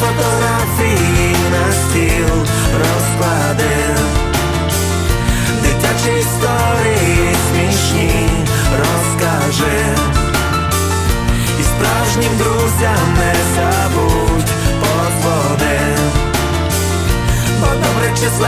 Фотографії на стіл розклади, Дитячі історії смішні розкажи І справжнім друзям не забудь подзвони. Бо добре числе з